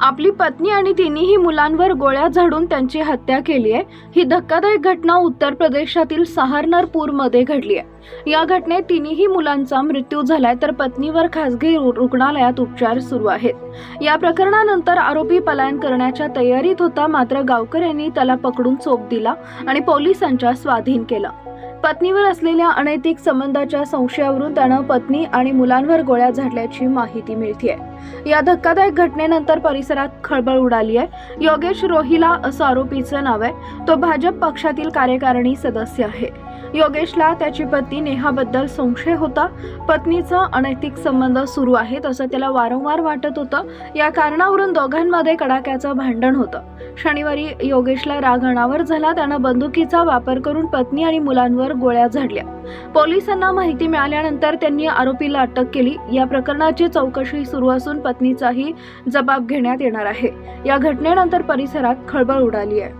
आपली पत्नी आणि तिन्ही मुलांवर गोळ्या झाडून त्यांची हत्या केली आहे. ही धक्कादायक घटना उत्तर प्रदेशातील सहारनरपूरमध्ये घडली आहे. या घटनेत तिन्ही मुलांचा मृत्यू झालाय तर पत्नीवर खासगी रु- रुग्णालयात उपचार सुरू आहेत. या प्रकरणानंतर आरोपी पलायन करण्याच्या तयारीत होता मात्र गावकऱ्यांनी त्याला पकडून चोप दिला आणि पोलिसांच्या स्वाधीन केला. पत्नीवर असलेल्या अनैतिक संबंधाच्या संशयावरून त्यानं पत्नी आणि मुलांवर गोळ्या झाडल्याची माहिती मिळतीये. या धक्कादायक घटनेनंतर परिसरात खळबळ उडाली आहे. योगेश रोहिला असं आरोपीचं नाव आहे. तो भाजप पक्षातील कार्यकारिणी सदस्य आहे. योगेशला त्याची पत्नी नेहाबद्दल संशय होता. पत्नीचा अनैतिक संबंध सुरू आहेत असं त्याला वारंवार वाटत होतं. या कारणावरून दोघांमध्ये कडाक्याचं भांडण होतं. शनिवारी योगेशला राग अनावर झाला. त्यानं बंदुकीचा वापर करून पत्नी आणि मुलांवर गोळ्या झाडल्या. पोलिसांना माहिती मिळाल्यानंतर त्यांनी आरोपीला अटक केली. या प्रकरणाची चौकशी सुरू असून पत्नीचाही जबाब घेण्यात येणार आहे. या घटनेनंतर परिसरात खळबळ उडाली आहे.